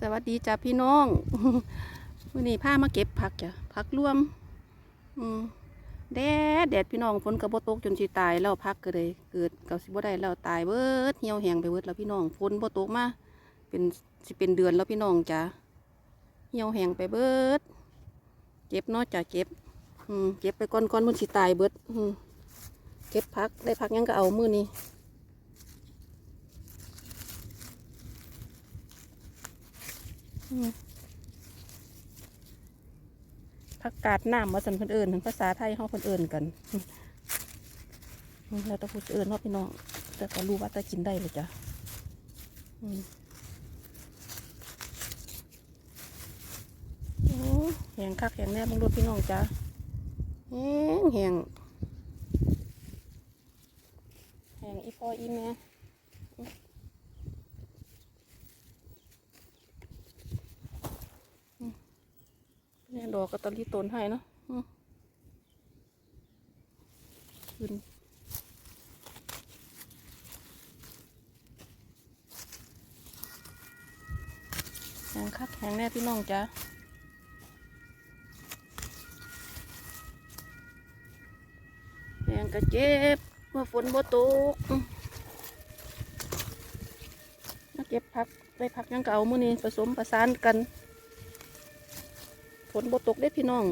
สวัสดีจ้าพี่น้องมื่อนี้พามาเก็บผักจ้ะผักรวม อืมแดดแดดพี่น้องฝนกระบตกจนสิตายแล้วพักก็เลยเกิดกับสิบ่ได้แล้วตายเบิดเหี่ยวแห้งไปเบิดแล้วพี่น้องฝนบ่ตกมาเป็นสิเป็นเดือนแล้วพี่น้องจ้ะเหี่ยวแห้งไปเบิดเก็บเนาะจ้ะเก็บ อืมเก็บไปก่อนก่อนมันสิตายเบิด อืมเก็บผักได้ผักยังก็เอามือนี้ อืม ผักกาดน้ำมาสันคนอื่นภาษาไทยเขาคนอื่นกันแล้วตะพูดอื่นเนาะพี่น้องแต่ก็รู้ว่าจะกินได้เลยจ้ะโอ้แหงคักแหงแน่บังดูพี่น้องจ้ะแหงแหงแหงอีพออีแม่ เนี่ยด อกกระตะลีต้นให้เนาะขึ้นแหงคักแหงแน่พี่น้องจ้ะแหงกระเจ็บเมื่อฝนบ่ตกมาเก็บผักได้ผักยังเก่ามื้อนี้ผสมประสานกัน นบ่ตกได้พี่น้อง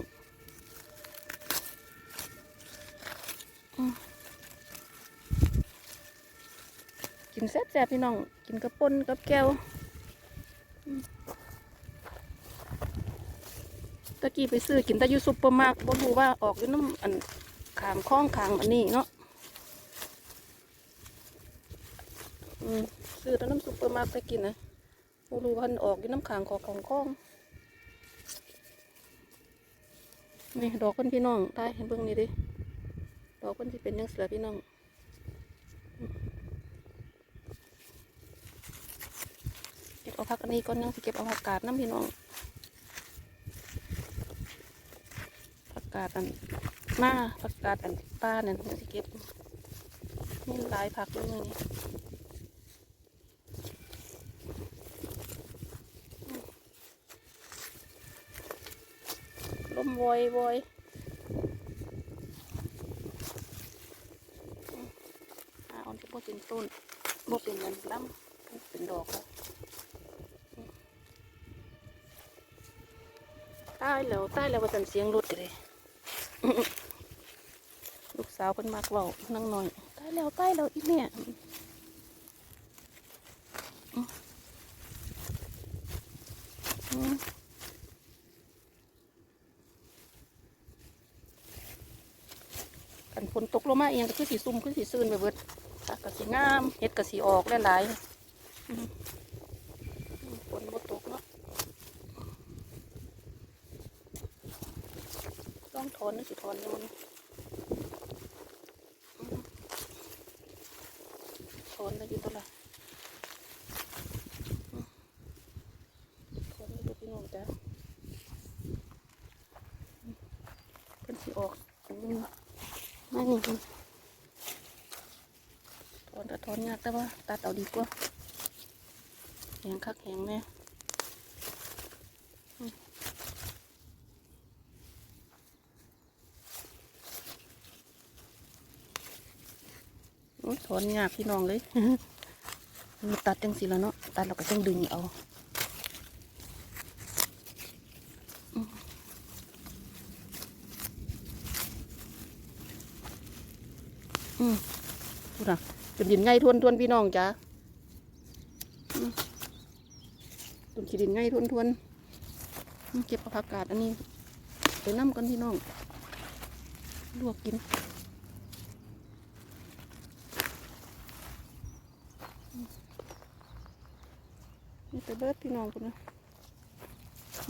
อกินแซ่บๆพี่น้อง กินกับป่นกับแก้วอืมตะกี้ไปซื้อกินแต่ยูซุปเปอร์มาร์กบ่รู้ว่าออกอยู่น้ำอันขางคล้องขางอันนี้เนาะซื้อแต่น้ำซุปเปอร์มาร์กตไปกินนะบ่รู้ว่ามันออกอยู่น้ำขางของของคล้อง นี่ดอกคนพี่น้องได้เห็นเบิ่งนี่ดิดอกคนที่เป็นยังเสือพี่น้องเก็บเอาผักอันนี้ก่อนยังสิเก็บเอาผักกาดน้ำพี่น้องผักกาดอันหน้าผักกาดอันป้าเนี่ยยังสิเก็บมีหลายผักเลยนี่ ลมวอยวอยอ่าอันที่บ่เป็นต้นบ่เป็นเงินล้ำเป็นดอกแล้วตายแล้วตายแล้วว่าสันเสียงรถเลยลูกสาวเพิ่นมากเว้านั่งหน่อยตายแล้วตายแล้วอีแม่อื กันฝนตกลงมาเองก็คือสีซุ่มคือสีซื่นไปเบิดผักกะสีงามเห็ดกะสีออกหลายๆฝนบ่ตกเนาะต้องถอนนะสิถอนเลยมันอืมถอนได้อยู่ตัวละอืมถอนได้อยู่พี่น้องจ้ะเพิ่นสิออกอืม ไม่นี่คุณถอนแต่ถอนยากแต่ว่าตัดเอาดีกว่าแข็งคักแข็งแน่ถอนยากพี่น้องเลย ตัดจังสิแล้วเนาะ ตัดเราก็ต้องดึงเอา อืมพูดนะจนดินไงทวนทวนพี่น้องจ้าจนขีดินไงทวนทวนเก็บอาผักกาดอันนี้ไปน้ำกันพี่น้อง ลวกกินนี่แต่เบิดพี่น้องคนนะ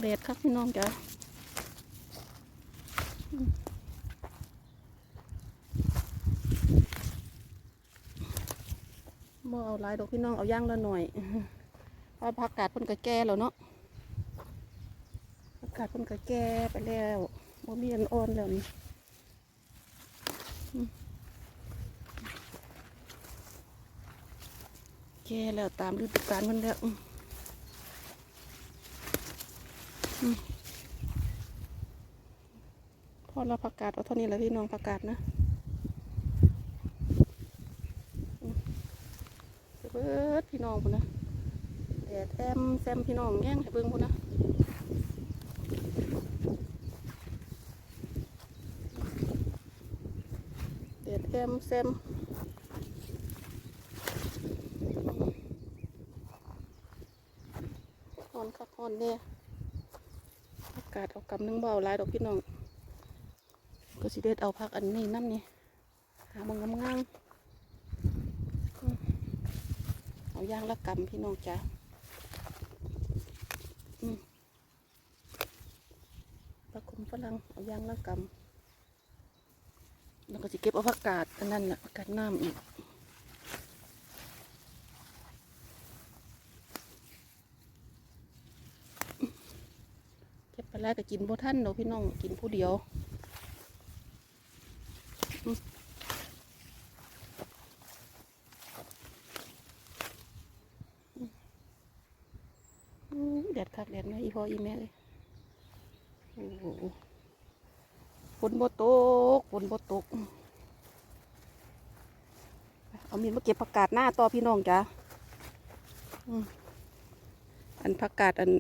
แดดครับพี่น้องจ้าอืม บ่เอาหลายดอกพี่น้องเอาย่างละหน่อยเพราะผักกาดเพิ่นก็แก่แล้วเนาะผักกาดเพิ่นก็แก่ไปแล้วบ่มีอันอ่อนแล้วนี่แก่แล้วตามฤดูกาลมันแล้วพอเราประกาศเอาเท่านี้แล้วพี่น้องประกาศนะอืม เบิดพี่น้องพุ่นนะแดดแอมแซมพี่น้องแย่งให้เบิ่งพุ่นนะแดดแอมแซมฮอนคักฮอนเนี่ยอากาศเอากำนึงเบาหลายดอกพี่น้องก็สิเด็ดเอาพักอันนี้น้ำนี่หามังงามๆอืมเอา ย่างละกำพี่น้องจ้ะปลาคุมฝรั่งเอาย่างละกำแล้วก็สิเก็บเอาผักกาดอันนั้นแหละผักกาดน้ำอีกเก็บไปแล้วก็กินบ่ท่านเนาะพี่น้องกินผู้เดียวอืมอืม แดดคักแดดนะอีพ่ออีแม่เลยโอ้โหฝนบ่ตกฝนบ่ตก เอามีดมาเก็บผักกาดหน้าต่อพี่น้องจ้ะอันผักกาดอัน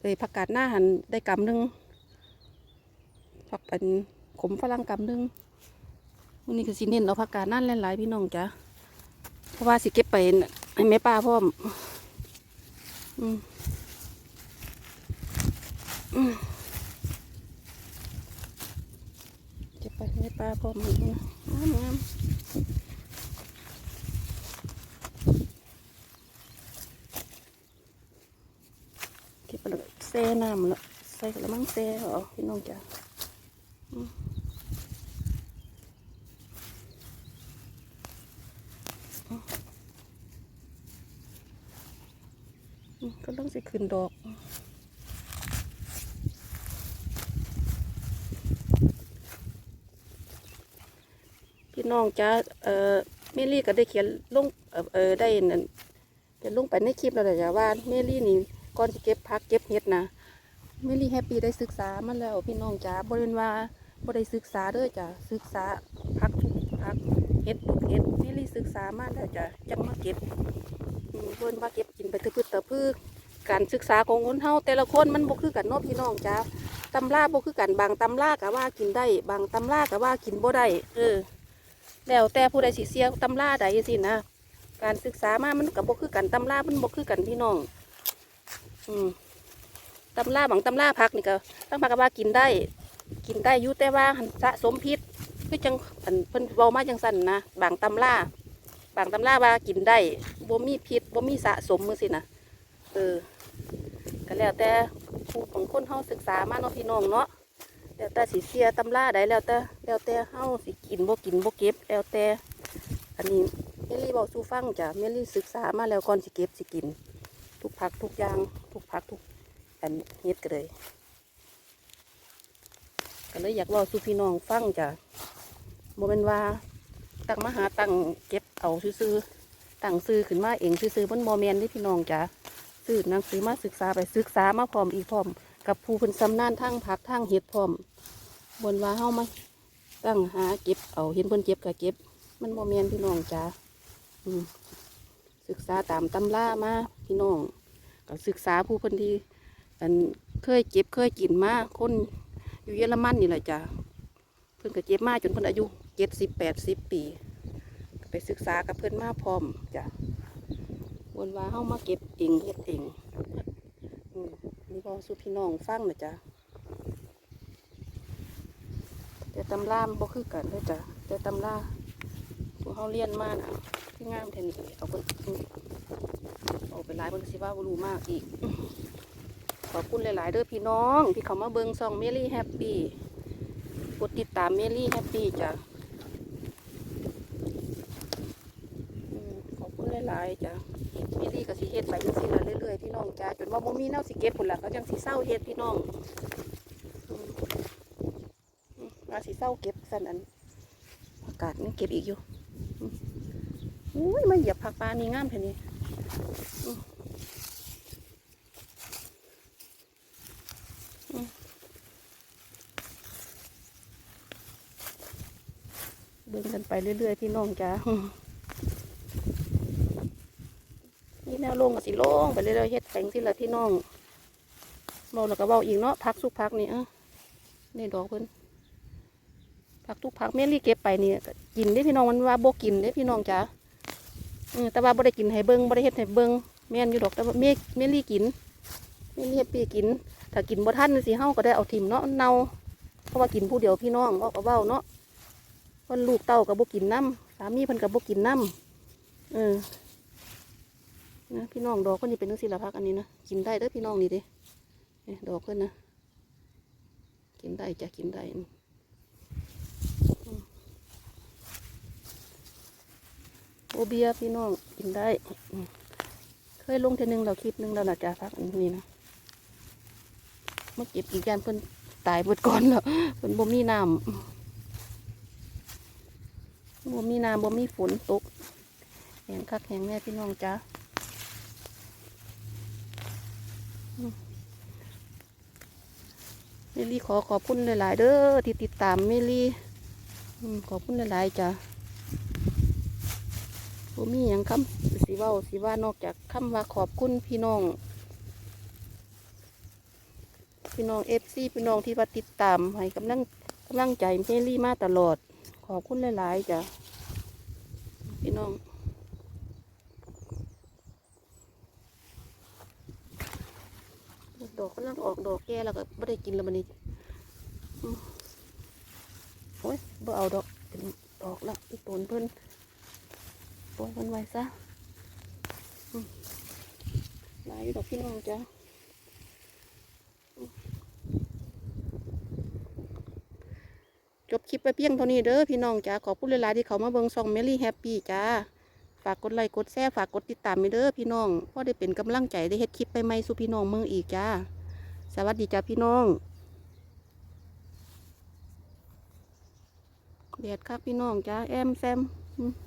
เอ้ยผักกาดหน้าหันได้กำหนึ่งผักเป็นขมฝรั่งกำหนึ่งวันนี้ก็สิเน้นเอาผักกาดหน้าหลายๆพี่น้องจ้ะเพราะว่าสิเก็บไปให้แม่ป้าพร้อม อืมอืมเก็บไปให้ป้าพร้อมีนะงามงามเก็บไปแล้วก็แช่น้ำแล้วใส่กระมังแช่เอพี่น้องจ้ะอืมอืมก็ต้องสิ ขึ้นดอกพี่น้องจ้าเอ่อเมลี่ก็ได้เขียนลงเอ่อได้นั่นเขียนลงไปในคลิปแล้วแหละจ้ะว่าเมลี่นี่ก่อนจะเก็บพักเก็บเห็ดนะเมลี่แฮปปี้ได้ศึกษามาแล้ว พี่น้องจ้าบริเวณว่าบ่ได้ศึกษาเด้อจ้ะศึกษาพักทุกพักเห็ดทุกเห็ดเมลี่ศึกษามาแล้วจ้ะจังมาเก็บเพิ่นว่าเก็บกินไปเถอะพืชเถอะพืช การศึกษาของคนเฮาแต่ละคนมันบ่คือกันเนาะพี่น้องจ้าตำราบ่คือกันบางตำราก็ว่ากินได้ บางตำราก็ว่ากินบ่ได้เออแล้วแต่ผู้ใดสิเสียตำราใดสินะการศึกษามามันกับบกคือกันตำรามันบกคือกันพี่น้อง อืมตำราบางตำราพักนี่ก็ตั้งพักก็ว่ากินได้ กินได้อยู่แต่ว่าสะสมพิษคือจังอันเพิ่นเว้ามาจังสั่นนะบางตำราบางตำราว่ากินได้บ่มีพิษบ่มีสะสมมือสินะเออ ก็แล้วแต่ผู้ของคนเฮาศึกษามาเนาะพี่น้องเนาะแล้วแต่สิเสียตำราได้แล้วแต่แล้วแต่เฮาสิกินบ่กินบ่เก็บแล้วแต่อันนี้เมลี่บอกสู่ฟังจ้ะเมลี่ศึกษามาแล้วก่อนสิเก็บสิกิน ทุกผักทุกอย่างทุกผักทุกอันเฮ็ดก็เลยก็เลยอยากบอกสู่พี่น้องฟังจ้ะบ่เป็นว่าตั้งมาหาตั้งเก็บเอาซื่อๆตั้งซื้อขึ้นมาเองซื่อๆมันบ่แม่นเด้พี่น้องจ้ะ ซื้อหนังสือมาศึกษาไปศึกษามาพร้อมอีกพร้อม กับผู้เพิ่นสำนานทั้งผักทั้งเห็ดพร้อม บนว่าเฮามาตั้งหาเก็บเอาเห็นเพิ่นเก็บก็เก็บ มันบ่แม่นพี่น้องจ้าศึกษาตามตำรามาพี่น้องก็ศึกษาผู้เพิ่นที่อันเคยเจ็บเคยกินมาคนอยู่เยอรมันนี่แหละจ้าเพิ่นก็เจ็บมาจนเพิ่นอายุเจ็ดสิบแปดสิบปี ไปศึกษากับเพิ่นมาพร้อมจ้ะ บนว่าเฮามาเก็บเองเฮ็ดเองอืมนี่ก็สุพี่น้องฟังนะจ๊ะแต่ตำรามบ่คือกันเลยจ้ะแต่ตำราตัวเขาเรียนมากนะคืองามแทนนี่เอาไปเอาไปหลายมันสิว่ารู้มากอีกขอบคุณหลาย ๆ เด้อพี่น้อง ที่เขามาเบิงซองเมลี่แฮปปี้กดติดตามเมลี่แฮปปี้จ้ะ จาจนว่าบ่มีแนวสิเก็บผลละเขาจังสีเศร้าเฮ็ดพี่น้องมาสีเศร้าเก็บสันอันอากาศนี่เก็บอีกอยู่อุ้ยมาเหยียบผักปลานี่งามแค่นี้เดินกันไปเรื่อยๆพี่น้องจ้า แนวลงก็สิลงไปเรื่อยๆเฮ็ดแปงที่ละพี่น้องเบาแล้วก็เบาอีกเนาะพักสุกพักนี่เอะนี่ดอกเพิ่นพักทุกพักแม่ลี่เก็บไปนี่กินได้พี่น้องมันว่าโบกินได้พี่น้องจ้าเออแต่ว่าบ่ได้กินให้เบิ่งบ่ได้เฮ็ดให้เบิ่งแม่นอยู่ดอกแต่ว่าแม่แม่ลี่กินแม่ลี่เฮ็ดปีกิน ถ้ากินบ่ทันสิเฮาก็ได้เอาถิ่มเนาะเน่าเพราะว่ากินผู้เดียวพี่น้องเอาก็เว้าเนาะเพิ่นลูกเต้ากับบ่กินน้ำสามีเพิ่นกับบ่กินน้ำเออ นะพี่น้องดอกก็นี่เป็นนังศิลพักอันนี้นะกินได้เด้อพี่น้องนี่เด้นี่ดอกเพิ่นนะกินได้จะกินได้โอเบียพี่น้องกินได้ เคยลงเทนึงเราคลิปหนึงแล้วนะจ้าพักอันนี้นะเมื่อเก็บอีกยานเพิ่นตายเบิดก่อนแล้วเพิ่นบ่มีน้ำบ่มีน้ำบ่มีฝนตกแหงคักแหงแน่พี่น้องจ้า เมลี่ขอขอบคุณหลายๆเด้อที่ติดตามเมลี่ขอบคุณหลายๆจ้าบ่มีหยังคำสิเว้าสิว่านอกจากคำว่าขอบคุณพี่น้อง พี่น้องเอฟซีพี่น้องที่ว่าติดตามให้กำลังกำลังใจเมลี่มาตลอด ขอบคุณหลายๆจ้ะพี่น้อง ดอกกำลังออกดอกแก่แล้วก็ไม่ได้กินแล้วมันนี่โอ้ยบ่เอาดอกเป็นดอกล้วอีตนเพิ่นปล่อยมันไว้ซะหลายดอกพี่น้องจ้ะจบคลิปไปเพียงเท่านี้เด้อพี่น้องจ้าขอบคุณหลายๆที่เขามาเบิ่งซองเมลี่แฮปปี้จ้า ฝากกดไลค์กดแชร์ฝากกดติดตามไปเด้อพี่น้องพ่อได้เป็นกำลังใจได้เฮ็ดคลิปไปไหม่สู่พี่น้องเมืองอีกจ้า สวัสดีจ้าพี่น้องแดดครับพี่น้องจ้าแอมแซมอืม